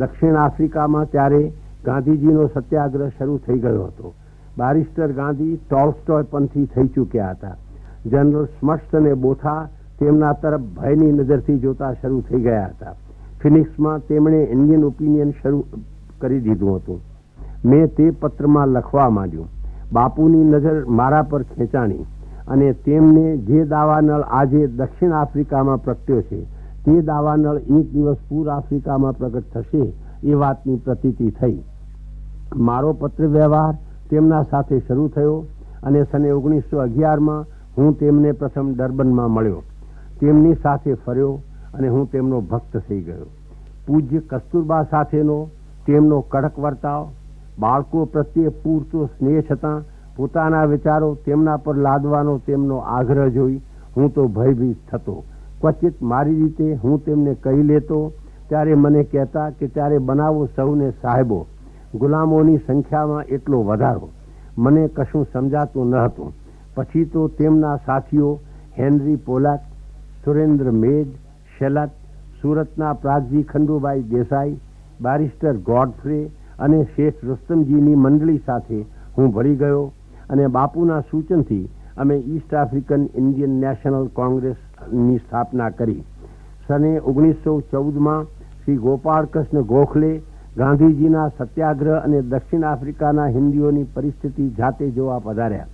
દક્ષિણ આફ્રિકામાં ત્યારે ગાંધીજીનો સત્યાગ્રહ શરૂ થઈ ગયો હતો. બારિસ્ટર ગાંધી ટોલ્સ્ટોય પંથી થઈ ચૂક્યા હતા. જનરલ સ્મટ્સ અને બોથા તેમના તરફ ભયની નજરથી જોતા શરૂ થઈ ગયા હતા. ફિનિક્સમાં તેમણે ઇન્ડિયન ઓપિનિયન શરૂ કરી દીધું હતું. મેં તે પત્રમાં લખવા માંડ્યું, બાપુની નજર મારા પર ખેંચાણી અને તેમને જે દાવાનળ આજે દક્ષિણ આફ્રિકામાં પ્રગટ્યો છે તે દાવાનળ એક દિવસ પૂર આફ્રિકામાં પ્રગટ થશે એ વાતની પ્રતીતિ થઈ. મારો પત્ર વ્યવહાર તેમના સાથે શરૂ થયો અને સને ઓગણીસો અગિયારમાં હું તેમને પ્રથમ ડર્બનમાં મળ્યો. તેમની સાથે ફર્યો અને હું તેમનો ભક્ત થઈ ગયો. પૂજ્ય કસ્તુરબા સાથેનો તેમનો કડક વર્તાવ, બાળકો પ્રત્યે પૂરતો સ્નેહ છતાં પોતાના વિચારો તેમના પર લાદવાનો તેમનો આગ્રહ જોઈ હું તો ભયભીત થતો ક્વચિત મારી રીતે હું તેમને કહી લેતો, ત્યારે મને કહેતા કે ત્યારે બનાવો સૌને સાહેબો, ગુલામોની સંખ્યામાં એટલો વધારો, મને કશું સમજાતું ન હતું. પછી તો તેમના સાથીઓ હેનરી પોલાક, સુરેન્દ્ર મેજ શેલત સુરતના પ્રાગજી ખંડુભાઈ દેસાઈ, બારિસ્ટર ગોડફ્રે અને શેઠ રુસ્તમજીની મંડળી સાથે હું ભળી ગયો અને બાપુના સૂચનથી અમે ઈસ્ટ આફ્રિકન ઇન્ડિયન નેશનલ કોંગ્રેસની સ્થાપના કરી. સને ઓગણીસો ચૌદમાં શ્રી ગોપાળકૃષ્ણ ગોખલે ગાંધીજીના સત્યાગ્રહ અને દક્ષિણ આફ્રિકાના હિન્દીઓની પરિસ્થિતિ જાતે જોવા પધાર્યા.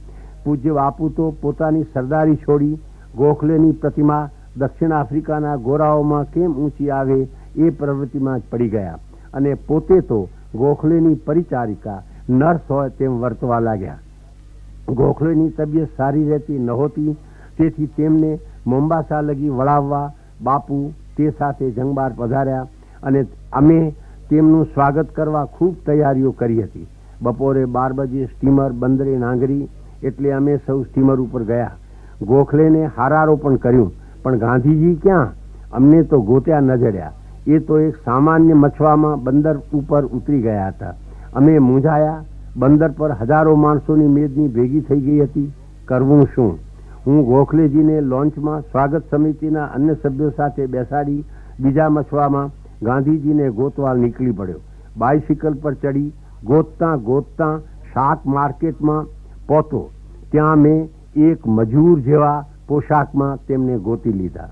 પૂજ્ય બાપુ તો પોતાની સરદારી છોડી ગોખલેની પ્રતિમા દક્ષિણ આફ્રિકાના ગોરાઓમાં કેમ ઊંચી આવે એ પ્રવૃત્તિમાં જ પડી ગયા અને પોતે તો ગોખલેની પરિચારિકા, નર્સ હોય તેમ વર્તવા લાગ્યા. ગોખલેની તબિયત સારી રહેતી નહોતી, તેથી તેમને મોમ્બાસા લગી વળાવવા બાપુ તે સાથે જંગબાર પધાર્યા અને અમે તેમનું સ્વાગત કરવા ખૂબ તૈયારીઓ કરી હતી. બપોરે બાર બજે સ્ટીમર બંદરે નાંગરી એટલે અમે સૌ સ્ટીમર ઉપર ગયા. ગોખલેને હારારોપણ કર્યું, પણ ગાંધીજી ક્યાં? અમને તો ગોત્યા ન જડ્યા. એ તો એક સામાન્ય મછવામાં બંદર ઉપર ઉતરી ગયા હતા. અમે મૂંઝાયા, બંદર પર હજારો માણસોની મેદની ભેગી થઈ ગઈ હતી. કરવું શું? હું ગોખલેજીને લોન્ચમાં સ્વાગત સમિતિના અન્ય સભ્યો સાથે બેસાડી બીજા મછવામાં ગાંધીજીને ગોતવા નીકળી પડ્યો. બાઇસિકલ પર ચડી, ગોતતા ગોતતા શાક માર્કેટમાં પહોંચો ત્યાં મેં એક મજૂર જેવા પોશાકમાં તેમને ગોતી લીધા.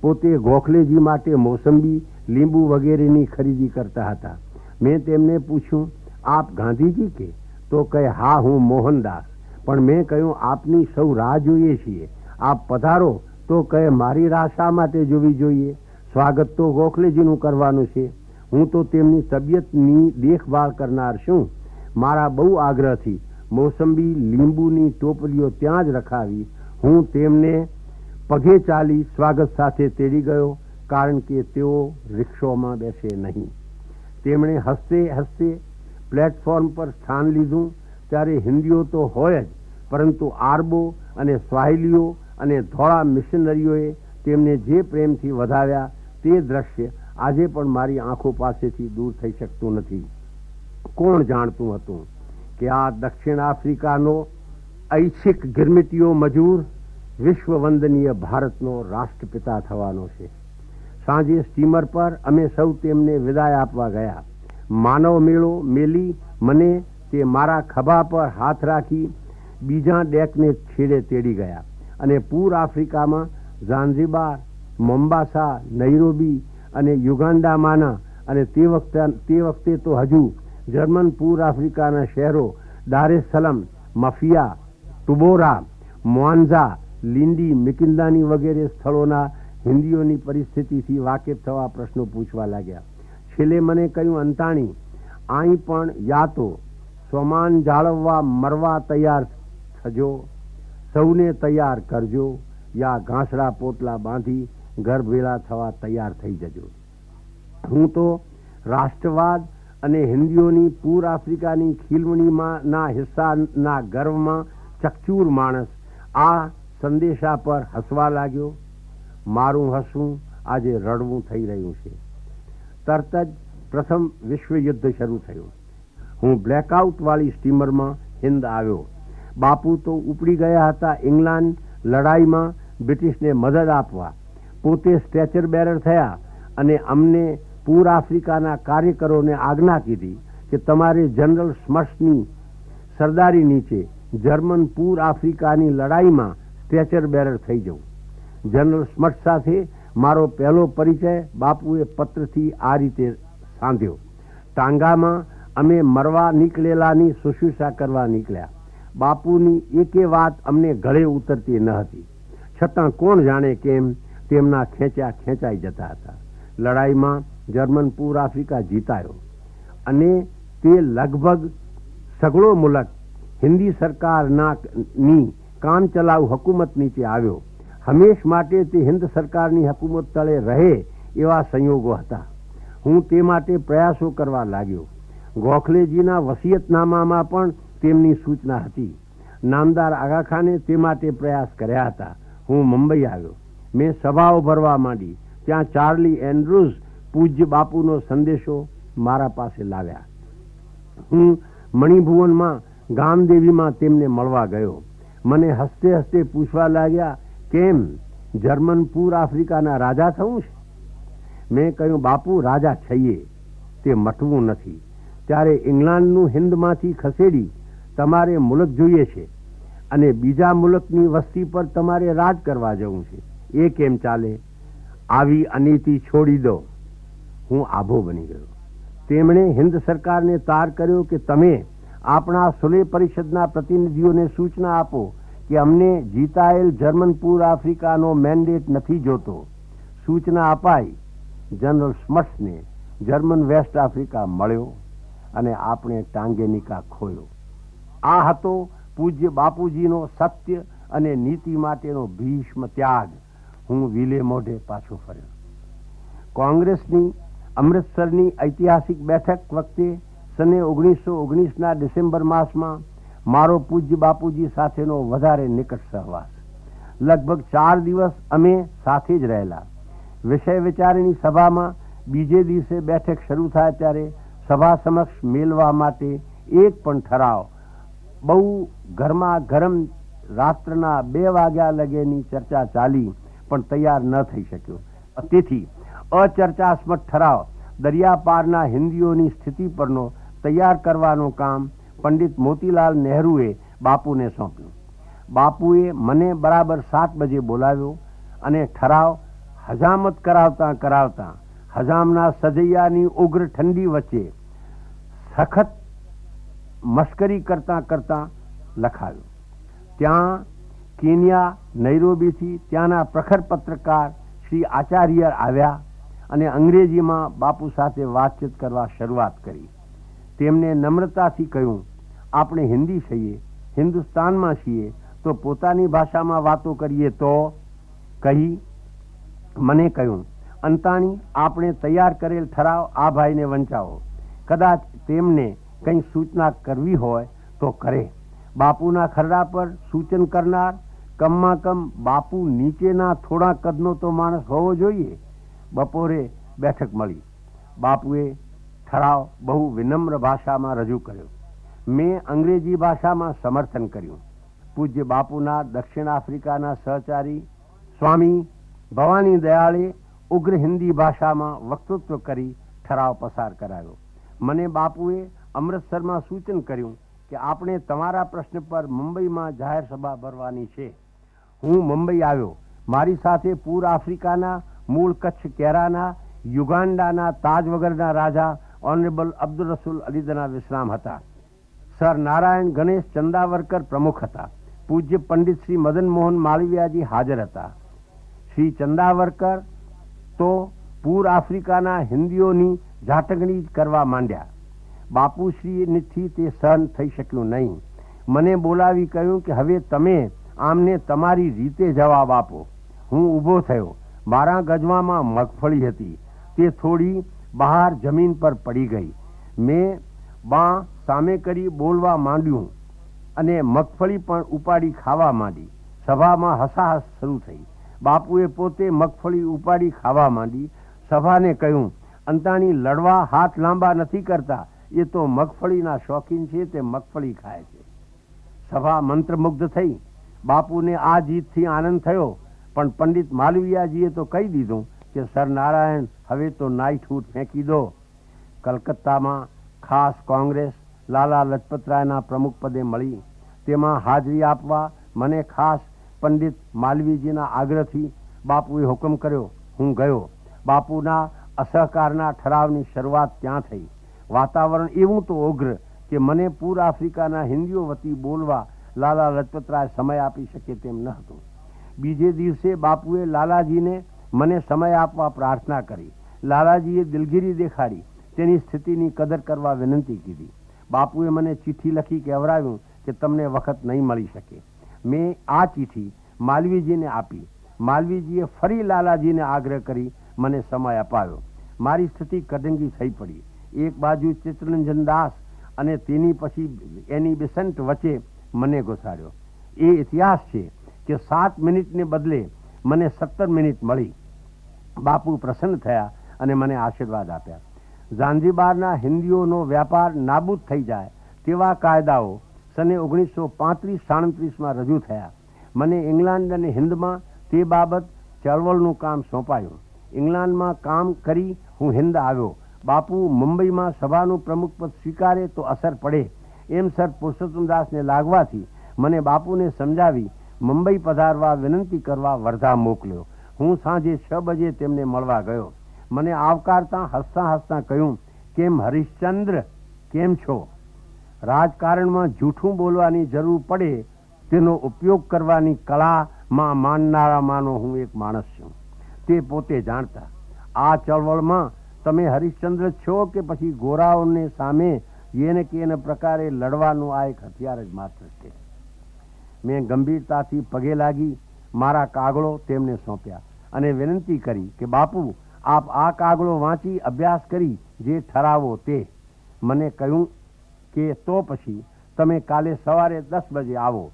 પોતે ગોખલેજી માટે મોસંબી, લીંબુ વગેરેની ખરીદી કરતા હતા. મેં તેમને પૂછ્યું, આપ ગાંધીજી કે? તો કહે, હા, હું મોહનદાસ. પણ મેં કહ્યું, આપની સૌ રાહ જોઈએ છીએ. આપ પધારો તો કહે, મારી રાહ શા માટે જોવી જોઈએ? સ્વાગત તો ગોખલેજીનું કરવાનું છે. હું તો તેમની તબિયતની દેખભાળ કરનાર છું. મારા બહુ આગ્રહથી મોસંબી લીંબુની ટોપલીઓ ત્યાં જ રખાવી. હું તેમને પગે ચાલી સ્વાગત સાથે તેડી ગયો, કારણ કે તેઓ રિક્ષોમાં બેસે નહીં. તેમણે હસતે હસતે પ્લેટફોર્મ પર સ્થાન લીધું. ત્યારે હિન્દીઓ તો હોય જ, પરંતુ આરબો અને સ્વાહિલીઓ અને ધોળા મિશનરીઓએ તેમને જે પ્રેમથી વધાવ્યા તે દ્રશ્ય આજે પણ મારી આંખો પાસેથી દૂર થઈ શકતું નથી. કોણ જાણતું હતું કે આ દક્ષિણ આફ્રિકાનો ઐચ્છિક ગિરમિટીઓ મજૂર વિશ્વ વંદનીય ભારતનો રાષ્ટ્રપિતા થવાનો છે? સાંજે સ્ટીમર પર અમે સૌ તેમને વિદાય આપવા ગયા. માનવ મેળો, મેલી, મને તે મારા ખભા પર હાથ રાખી બીજા ડેકને છેડે તેડી ગયા. અને પૂર આફ્રિકામાં ઝાંઝીબાર મોમ્બાસા, નૈરોબી અને યુગાન્ડામાંના અને તે વખતે તે વખતે તો હજુ જર્મન પૂર આફ્રિકાના શહેરો દારેસલમ મફિયા, ટુબોરા મોન્ઝા લિંડી મિકિંદાની વગેરે સ્થળોના હિન્દીઓની પરિસ્થિતિથી વાકેફ થવા પ્રશ્નો પૂછવા લાગ્યા. છેલ્લે મને કહ્યું, અંતાણી અહીં પણ યા તો સ્વમાન જાળવવા મરવા તૈયાર થજો, સૌને તૈયાર કરજો, યા ઘાસડા પોટલા બાંધી ઘર ભેળા થવા તૈયાર થઈ જજો. હું તો રાષ્ટ્રવાદ અને હિન્દીઓની પૂર આફ્રિકાની ખીલવણીમાં ના હિસ્સાના ગર્વમાં ચકચૂર માણસ આ સંદેશા પર હસવા લાગ્યો. મારું હસવું આજે રડવું થઈ રહ્યું છે. તરત જ પ્રથમ વિશ્વયુદ્ધ શરૂ થયું. હું બ્લેકઆઉટવાળી સ્ટીમરમાં હિન્દ આવ્યો. બાપુ તો ઉપડી ગયા હતા ઇંગ્લેન્ડ લડાઈમાં બ્રિટિશને મદદ આપવા. પોતે સ્ટ્રેચર બેરર થયા અને અમને પૂર આફ્રિકાના કાર્યકરોને આજ્ઞા કીધી કે તમારે જનરલ સ્મર્શની સરદારી નીચે જર્મન પૂર આફ્રિકાની લડાઈમાં સ્ટ્રેચર બેરર થઈ જવું. જનરલ સ્મર્શ સાથે મારો પહેલો પરિચય બાપુએ પત્રથી આ રીતે સાંધ્યો. ટાંગામાં અમે મરવા નીકળેલાની શુશ્રુષા કરવા નીકળ્યા. બાપુની એકે વાત અમને ગળે ઉતરતી ન હતી. છતાં કોણ જાણે કેમ તેમના ખેંચ્યા ખેંચાઈ જતા હતા. લડાઈમાં જર્મન પૂર આફ્રિકા જીતાયો. અને તે લગભગ સગળો મુલક હિન્દી સરકારના ની કામ હકુમત હુકુમત નીચે આવ્યો. હંમેશ માટે તે હિન્દ સરકારની હકુમત તળે રહે એવા સંયોગો હતા. હું તે માટે પ્રયાસો કરવા લાગ્યો. ગોખલેજીના વસિયતનામામાં પણ તેમની સૂચના હતી. નામદાર આગાખાને તે માટે પ્રયાસ કર્યા હતા. હું મુંબઈ આવ્યો. મેં સભાઓ ભરવા માંડી. ત્યાં ચાર્લી એન્ડ્રુઝ પૂજ્ય બાપુનો સંદેશો મારા પાસે લાવ્યા. હું મણિભુવનમાં ગામદેવીમાં તેમને મળવા ગયો. મને હસતે હસતે પૂછવા લાગ્યા, કેમ? જર્મન પૂર આફ્રિકાના રાજા થવું છે? મેં કહ્યું, બાપુ, રાજા છઈએ તે મટવું નથી. ત્યારે ઇંગ્લેન્ડનું હિન્દમાંથી ખસેડી તમારે મુલક જોઈએ છે અને બીજા મુલકની વસ્તી પર તમારે રાજ કરવા જવું છે. એ કેમ ચાલે? આવી અનીતિ છોડી દો. હું આભો બની ગયો. તેમણે હિન્દ સરકારને તાર કર્યો કે તમે આપણા સુલે પરિષદના પ્રતિનિધિઓને સૂચના આપો કે અમને જીતાયેલ જર્મન પૂર આફ્રિકાનો મેન્ડેટ નથી જોતો. સૂચના અપાઈ. જનરલ સ્મટ્સને જર્મન વેસ્ટ આફ્રિકા મળ્યો. અને આપણે ટાંગેનિકા ખોયો. આ હતો પૂજ્ય બાપુજીનો સત્ય અને નીતિ માટેનો ભીષ્મ ત્યાગ. હું વિલે મોઢે પાછો ફર્યો. કોંગ્રેસની અમૃતસરની ઐતિહાસિક બેઠક વખતે સને ઓગણીસો ઓગણીસના ડિસેમ્બર માસમાં મારો પૂજ્ય બાપુજી સાથેનો વધારે નિકટ સહવાસ. લગભગ ચાર દિવસ અમે સાથે જ રહેલા. વિષય વિચારની સભામાં બીજે દિવસે બેઠક શરૂ થાય ત્યારે સભા સમક્ષ મેળવા માટે એક પણ ઠરાવ. બહુ ઘરમાં ગરમ રાત્રના બે વાગ્યા લગેની ચર્ચા ચાલી, પણ તૈયાર ન થઈ શક્યો. તેથી અચર્ચાસ્મક ઠરાવ, દરિયાપારના હિન્દીઓની સ્થિતિ પરનો તૈયાર કરવાનું કામ પંડિત મોતીલાલ નહેરુએ બાપુને સોંપ્યું. બાપુએ મને બરાબર સાત બજે બોલાવ્યો અને ઠરાવ હજામત કરાવતા કરાવતા હજામના સજૈયાની ઉગ્ર ઠંડી વચ્ચે સખત મશ્કરી કરતા કરતા લખાયું. ત્યાં કેન્યા નૈરોબીથી ત્યાંના પ્રખર પત્રકાર શ્રી આચાર્ય આવ્યા અને અંગ્રેજીમાં બાપુ સાથે વાતચીત કરવા શરૂઆત કરી. તેમને નમ્રતાથી કહ્યું, આપણે હિન્દી છીએ, હિન્દુસ્તાનમાં છીએ, તો પોતાની ભાષામાં વાતો કરીએ તો? કહી મને કહ્યું અંતાણી, આપણે તૈયાર કરેલ ઠરાવ આ ભાઈને વંચાવો. કદાચ તેમને કંઈ સૂચના કરવી હોય તો કરે. બાપુના ખરડા પર સૂચન કરનાર, કમમાં કમ બાપુ નીચેના થોડા કદનો તો માણસ હોવો જોઈએ. બપોરે બેઠક મળી. બાપુએ ઠરાવ બહુ વિનમ્ર ભાષામાં રજૂ કર્યો. મેં અંગ્રેજી ભાષામાં સમર્થન કર્યું. પૂજ્ય બાપુના દક્ષિણ આફ્રિકાના સહચારી સ્વામી ભવાની દયાળે ઉગ્ર હિન્દી ભાષામાં વક્તૃત્વ કરી ઠરાવ પસાર કરાયો. મને બાપુએ અમૃતસરમાં સૂચન કર્યું કે આપણે તમારા પ્રશ્ન પર મુંબઈમાં જાહેર સભા ભરવાની છે. હું મુંબઈ આવ્યો. મારી સાથે પૂર આફ્રિકાના, મૂળ કચ્છ કેરાના, યુગાન્ડાના તાજ વગરના રાજા ઓનરેબલ અબ્દુલ રસુલ અલીદના વિશ્રામ હતા. સર નારાયણ ગણેશ ચંદાવરકર પ્રમુખ હતા. પૂજ્ય પંડિત શ્રી મદન મોહન માળવિયાજી હાજર હતા. શ્રી ચંદાવરકર તો પૂર આફ્રિકાના હિન્દીઓની ઝાટકણી કરવા માંડ્યા. બાપુશ્રીથી તે સહન થઈ શક્યું નહીં. મને બોલાવી કહ્યું કે હવે તમે આમને તમારી રીતે જવાબ આપો. હું ઊભો થયો. મારા ગજવામાં મગફળી હતી. તે થોડી બહાર જમીન પર પડી ગઈ. મેં બા સામે કરી બોલવા માંડ્યું અને મગફળી પણ ઉપાડી ખાવા માંડી. સભામાં હસાહસ શરૂ થઈ. બાપુએ પોતે મગફળી ઉપાડી ખાવા માંડી. સભાને કહ્યું, અંતાણી, લડવા હાથ લાંબા નથી કરતા. એ તો મગફળીના શોખીન છે, તે મગફળી ખાય છે. સભા મંત્રમુગ્ધ થઈ. બાપુને આ જીતથી આનંદ થયો. પણ પંડિત માલવીયાજીએ તો કહી દીધું કે સરનારાયણ હવે તો નાઈઠૂટ ફેંકી દો. કલકત્તામાં ખાસ કોંગ્રેસ લાલા લજપતરાયના પ્રમુખ પદે મળી. તેમાં હાજરી આપવા મને ખાસ પંડિત માલવીજીના આગ્રહથી બાપુએ હુકમ કર્યો, હું ગયો. બાપુના અસહકારના ઠરાવની શરૂઆત ત્યાં થઈ. વાતાવરણ એવું તો ઉગ્ર કે મને પૂર આફ્રિકાના હિન્દીઓ વતી બોલવા લાલા લજપતરાય સમય આપી શકે તેમ ન હતું. બીજે દિવસે બાપુએ લાલાજીને મને સમય આપવા પ્રાર્થના કરી. લાલાજીએ દિલગીરી દેખાડી. તેની સ્થિતિની કદર કરવા વિનંતી કીધી. બાપુએ મને ચિઠ્ઠી લખી કહેવડાવ્યું કે તમને વખત નહીં મળી શકે. મેં આ ચિઠ્ઠી માલવીજીને આપી. માલવીજીએ ફરી લાલાજીને આગ્રહ કરી, મને સમય અપાવ્યો મારી સ્થિતિ કદંગી થઈ પડી. એક બાજુ ચિત્તરંજન દાસ અને તેની પછી એની બેસન્ટ વચ્ચે મને ઘોસાડ્યો એ ઇતિહાસ છે કે સાત મિનિટને બદલે મને સત્તર મિનિટ મળી. બાપુ પ્રસન્ન થયા અને મને આશીર્વાદ આપ્યા. ઝાંઝીબારના હિન્દીઓનો વ્યાપાર નાબૂદ થઈ જાય તેવા કાયદાઓ સને ઓગણીસો પાંત્રીસ સાડત્રીસમાં રજૂ થયા. મને ઇંગ્લેન્ડ અને હિન્દમાં તે બાબત ચળવળનું કામ સોંપાયું. ઇંગ્લેન્ડમાં કામ કરી હું હિન્દ આવ્યો. બાપુ મુંબઈમાં સભાનું પ્રમુખ પદ સ્વીકારે તો અસર પડે. એમ સર પુરુષોત્તમદાસને લાગવાથી મને બાપુને સમજાવી મુંબઈ પધારવા વિનંતી કરવા વર્ધા મોકલ્યો. હું સાંજે છ બજે તેમને મળવા ગયો. મને આવકારતા હસતા હસતા કહ્યું, કેમ હરિશ્ચંદ્ર? કેમ છો? રાજકારણમાં જૂઠું બોલવાની જરૂર પડે, તેનો ઉપયોગ કરવાની કળામાં માનનારામાંનો હું એક માણસ છું. તે પોતે જાણતા, આ ચળવળમાં તમે હરિશ્ચંદ્ર છો કે પછી ગોરાઓને સામે એને કે એને પ્રકારે લડવાનું આ એક હથિયાર જ માત્ર છે. મેં ગંભીરતાથી પગે લાગી, મારા કાગળો તેમને સોંપ્યા અને વિનંતી કરી કે, બાપુ, આપ આ કાગળો વાંચી અભ્યાસ કરી જે ઠરાવો તે. મને કહ્યું કે તો પછી તમે કાલે સવારે દસ બજે આવો.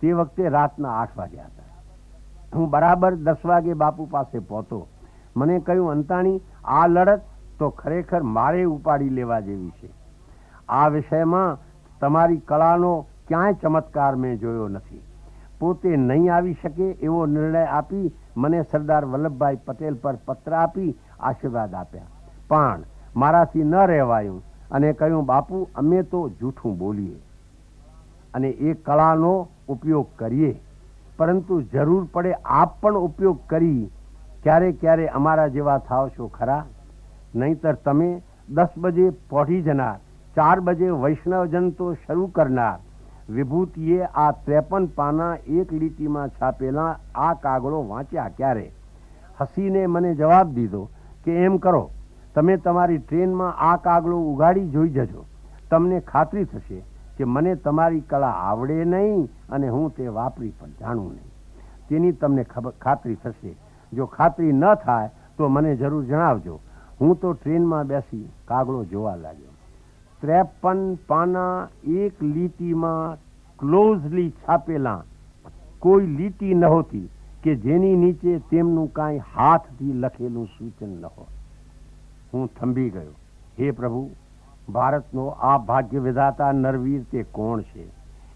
તે વખતે રાતના આઠ વાગ્યા હતા. હું બરાબર દસ વાગે બાપુ પાસે પહોંચો મને કહ્યું, અંતાણી, આ લડત તો ખરેખર મારે ઉપાડી લેવા જેવી છે. આ વિષયમાં તમારી કળાનો ક્યાંય ચમત્કાર મેં જોયો નથી. પોતે નહીં આવી શકે એવો નિર્ણય આપી મને સરદાર વલ્લભભાઈ પટેલ પર પત્ર આપી આશીર્વાદ આપ્યા. પણ મારાથી ન રહેવાયું. અને કહ્યું, બાપુ, અમે તો જૂઠું બોલીએ અને એ કળાનો ઉપયોગ કરીએ, પરંતુ જરૂર પડે આપ પણ ઉપયોગ કરી ક્યારે ક્યારે અમારા જેવા થાવ છો ખરા? નહીતર તમે દસ બજે પહોંચી જનાર, ચાર બજે વૈષ્ણવજન તો શરૂ કરનાર. વિભૂતિએ આ ત્રેપન પાના એક લીટીમાં છાપેલા આ કાગળો વાંચ્યા ક્યારે? હસીને મને જવાબ દીધો કે, એમ કરો તમે તમારી ટ્રેનમાં આ કાગળો ઉગાડી જોઈ જજો. તમને ખાતરી થશે કે મને તમારી કળા આવડે નહીં અને હું તે વાપરી પણ જાણું નહીં. તેની તમને ખબર ખાતરી થશે. જો ખાતરી ન થાય, તો મને જરૂર જણાવજો. હું તો ટ્રેનમાં બેસી કાગળો જોવા લાગ્યો. ત્રેપન પાના એક લીટીમાં ક્લોઝલી છાપેલા કોઈ લીટી નહોતી કે જેની નીચે તેમનું કાંઈ હાથથી લખેલું સૂચન ન હોય. હું થંભી ગયો. હે પ્રભુ, ભારતનો આ ભાગ્ય વિધાતા નરવીર તે કોણ છે?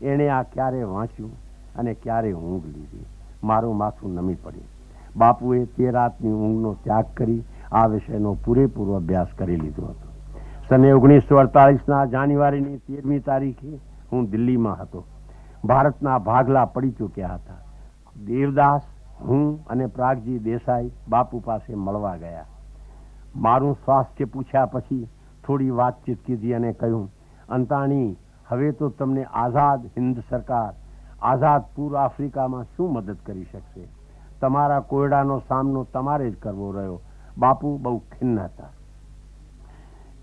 એણે આ ક્યારે વાંચ્યું અને ક્યારે ઊંઘ લીધી? મારું માથું નમી પડ્યું. બાપુએ તે રાતની ઊંઘનો ત્યાગ કરી આ વિષયનો પૂરેપૂરો અભ્યાસ કરી લીધો હતો. સને ઓગણીસો અડતાલીસના જાન્યુઆરીની તેરમી તારીખે હું દિલ્હીમાં હતો. ભારતના ભાગલા પડી ચૂક્યા હતા. દેવદાસ, હું અને પ્રાગજી દેસાઈ બાપુ પાસે મળવા ગયા. મારું સ્વાસ્થ્ય પૂછ્યા પછી થોડી વાતચીત કીધી અને કહ્યું, અંતાણી, હવે તો તમને આઝાદ હિન્દ સરકાર, આઝાદ પૂર્વ આફ્રિકામાં શું મદદ કરી શકશે? તમારા કોયડાનો સામનો તમારે જ કરવો રહ્યો. બાપુ બહુ ખિન્ન હતા.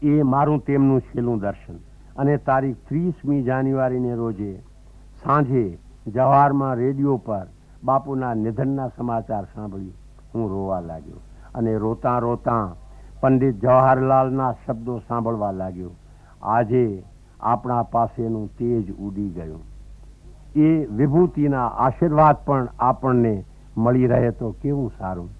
એ મારું તેમનું છેલ્લું દર્શન. અને તારીખ ત્રીસમી જાન્યુઆરીને રોજે સાંજે જવાહરમાં રેડિયો પર બાપુના નિધનના સમાચાર સાંભળી હું રોવા લાગ્યો. અને રોતા રોતા પંડિત જવાહરલાલના શબ્દો સાંભળવા લાગ્યો. આજે આપણા પાસેનું તેજ ઉડી ગયું. એ વિભૂતિના આશીર્વાદ પણ આપણને મળી રહે તો કેવું સારું?